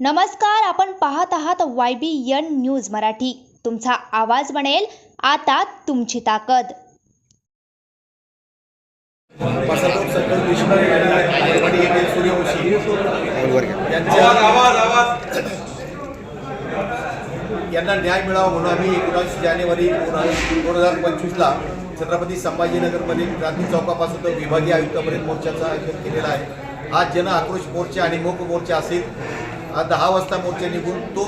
नमस्कार आपण पाहत आहात Y B N news Marathi. तुमचा आवाज बनेल आता तुमची ताकद. यांना न्याय मिळावा म्हणून आम्ही एकोणावीस जानेवारी दोन हजार पंचवीसला छत्रपती संभाजीनगरमध्ये क्रांती चौकापासून तर विभागीय आयुक्तापर्यंत मोर्चाचं आयोजन केलेलं आहे. आज जन आक्रोश मोर्चा आणि मोक मोर्चा असेल हा दहा वाजता मोर्चा निघून तो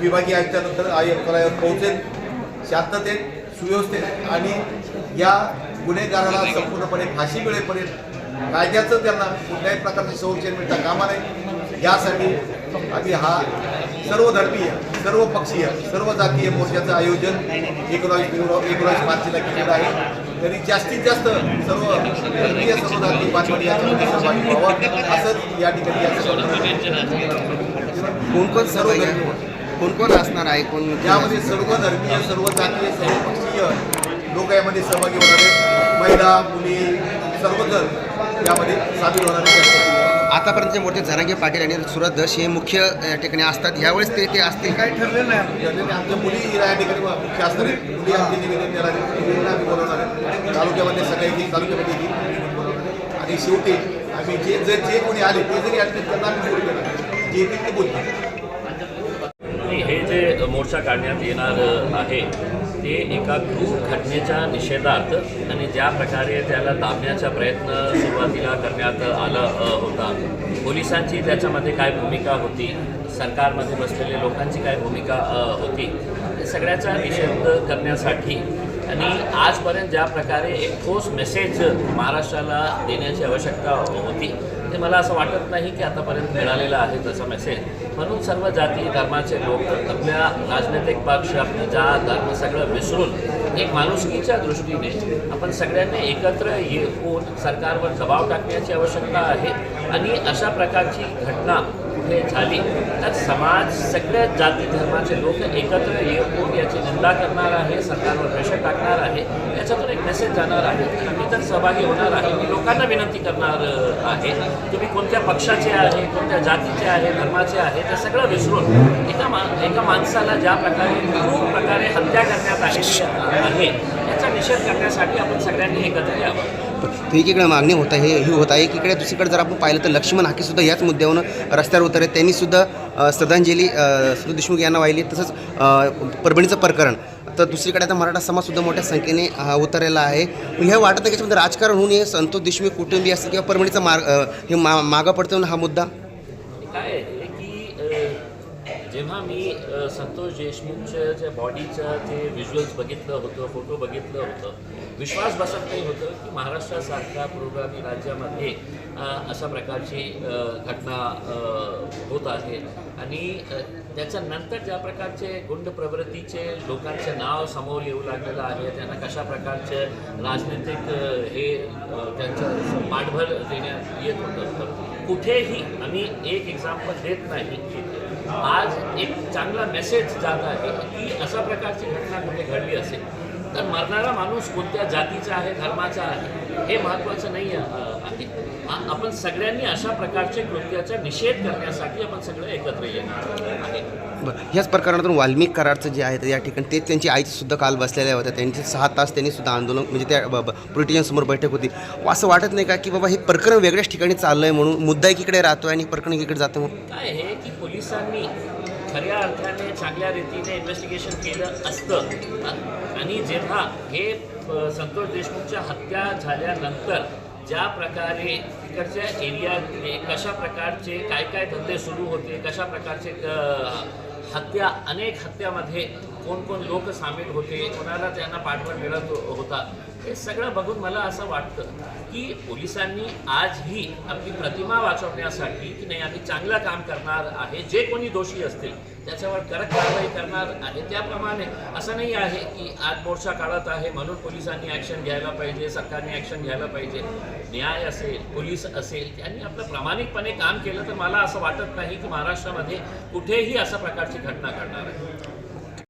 विभागीय आयुक्तानंतर आयुक्तालयावर पोहोचेल. शांततेत सुव्यवस्थेत आणि या गुन्हेगाराला संपूर्णपणे फाशी मिळेपर्यंत कायद्याचं त्यांना कुठल्याही प्रकारचे संरक्षण मिळता कामा नये. यासाठी आम्ही हा सर्वधर्मीय सर्व पक्षीय सर्व जातीय मोर्चाचं आयोजन एकोणावीस एकोणावीस मार्चला केलेलं आहे. तरी जास्तीत जास्त सर्व धर्मीय सर्व जाती बांधवांनी याच्यामध्ये सहभागी व्हावं असंच या ठिकाणी या कोण कोण सर्व सर्व धर्मीय? कोण कोण असणार आहे? कोण यामध्ये सर्व धर्मीय सर्व जातीय सर्व पक्षीय लोक यामध्ये सहभागी होणार आहेत. महिला मुली सर्वजण यामध्ये सामील होणार आहेत. आतापर्यंतचे मोठे झरांगे पाटील आणि सुरत दश हे मुख्य या ठिकाणी असतात. ह्यावेळेस ते ते असतील काय? ठरलेलं नाही आमच्या मुली या ठिकाणी मुख्य असणार मुली आमचे निवेदन देणार आहेत मुलींना आम्ही बोलवणार आहेत तालुक्यामध्ये सगळे येतील तालुक्यामध्ये. आणि शेवटी आम्ही जे जर जे कोणी आले ते जरी आले त्यांना आम्ही बोलू देणार. जे ते बोलतील. आणि हे जे मोर्चा काढण्यात येणार आहे ते एका क्रूर घटनेच्या निषेधार्थ आणि ज्या प्रकारे त्याला दाबण्याचा प्रयत्न सुरुवातीला करण्यात आला होता. पोलिसांची त्याच्यामध्ये काय भूमिका होती? सरकारमध्ये बसलेल्या लोकांची काय भूमिका होती? सगळ्याचा निषेध करण्यासाठी आणि आजपर्यंत ज्या प्रकारे एक ठोस मेसेज महाराष्ट्राला देण्याची आवश्यकता होती ते मला असं वाटत नाही की आतापर्यंत मिळालेला आहे तसा मेसेज म्हणून सर्व जाती धर्माचे लोक आपल्या राजनैतिक पक्ष आपलं जात धर्म सगळं विसरून एक माणुसकीच्या दृष्टीने आपण सगळ्यांनी एकत्र येऊन सरकारवर दबाव टाकण्याची आवश्यकता आहे. आणि अशा प्रकारची घटना झाली. तर समाज सगळ्या जाती धर्माचे लोक एकत्र येऊन याची निंदा करणार आहे सरकारवर प्रेशर टाकणार आहे याच्यातून एक मेसेज जाणार आहे. आम्ही तर सहभागी होणार आहे. मी लोकांना विनंती करणार आहे. तुम्ही कोणत्या पक्षाचे आहे कोणत्या जातीचे आहे धर्माचे आहे ते सगळं विसरून एका मा एका माणसाला ज्या प्रकारे क्रूर प्रकारे हत्या करण्यात आलेली आहे याचा निषेध करण्यासाठी आपण सगळ्यांनी एकत्र यावं. तर एकीकडे मागणी होत आहे ही होत आहे. एकीकडे दुसरीकडे जर आपण पाहिलं तर लक्ष्मण हाकेसुद्धा याच मुद्द्यावरून रस्त्यावर उतरले. त्यांनीसुद्धा श्रद्धांजली सुधू देशमुख यांना वाहिली. तसंच परभणीचं प्रकरण. तर दुसरीकडे आता मराठा समाजसुद्धा मोठ्या संख्येने उतरलेला आहे. हे वाटतं आहे याच्यामध्ये राजकारण होऊन हे संतोष देशमुख कुटुंबीय असतील किंवा परभणीचा मार्ग हे मा मागं पडतो हा मुद्दा? जेव्हा मी संतोष देशमुखच्या ज्या बॉडीचं ते व्हिज्युअल्स बघितलं होतं फोटो बघितलं होतं विश्वास बसत नाही होतं की महाराष्ट्रासारख्या पुरोगामी राज्यामध्ये अशा प्रकारची घटना होत आहे. आणि त्याच्यानंतर ज्या प्रकारचे गुंड प्रवृत्तीचे लोकांचे नाव समोर येऊ लागलेलं आहे त्यांना कशा प्रकारचे राजनैतिक हे त्यांचं पाठबळ देण्यात येत होतं तर कुठेही आम्ही एक एक्झाम्पल देत नाही. आज एक चांगला मेसेज जात आहे की अशा प्रकारची घटना कुठे घडली असेल. तर मरणारा माणूस कोणत्या जातीचा आहे धर्माचा आहे हे महत्त्वाचं नाही आहे आपण सगळ्यांनी अशा प्रकारच्या कृत्याचा निषेध करण्यासाठी आपण सगळं एकत्र येणार आहे ह्याच प्रकरणातून वाल्मिक करारचं जे आहे तर या ठिकाणी ते त्यांची आई सुद्धा काल बसलेल्या होत्या. त्यांचे सहा तास त्यांनी सुद्धा आंदोलन म्हणजे त्या पोलिटिशियनसमोर बैठक होती. असं वाटत नाही का की बाबा हे प्रकरण वेगळ्याच ठिकाणी चाललं आहे म्हणून मुद्दा एकीकडे राहतो आणि प्रकरण एकीकडे जातं म्हणून? काय आहे की पोलिसांनी खऱ्या अर्थाने चांगल्या रीतीने इन्व्हेस्टिगेशन केलं असतं. आणि जेव्हा हे संतोष देशमुखच्या हत्या झाल्यानंतर ज्या प्रकारे तिकडच्या एरियातले कशा प्रकारचे काय काय धंदे सुरू होते कशा प्रकारचे हत्या अनेक हत्यामध्ये कोण कोण लोक सामील होते कोणाला त्यांना पाठबळ मिळत होता हे सगळं बघून मला असं वाटतं की पोलिसांनी आजही आपली प्रतिमा वाचवण्यासाठी की नाही आम्ही चांगलं काम करणार आहे जे कोणी दोषी असतील त्याच्यावर कडक कारवाई करणार आहे त्याप्रमाणे असं नाही आहे की आज मोर्चा काढत आहे म्हणून पोलिसांनी ॲक्शन घ्यायला पाहिजे सरकारने ॲक्शन घ्यायला पाहिजे. न्याय असेल पोलीस असेल त्यांनी आपलं प्रामाणिकपणे काम केलं तर मला असं वाटत नाही की महाराष्ट्रामध्ये कुठेही अशा प्रकारची घटना घडणार आहे.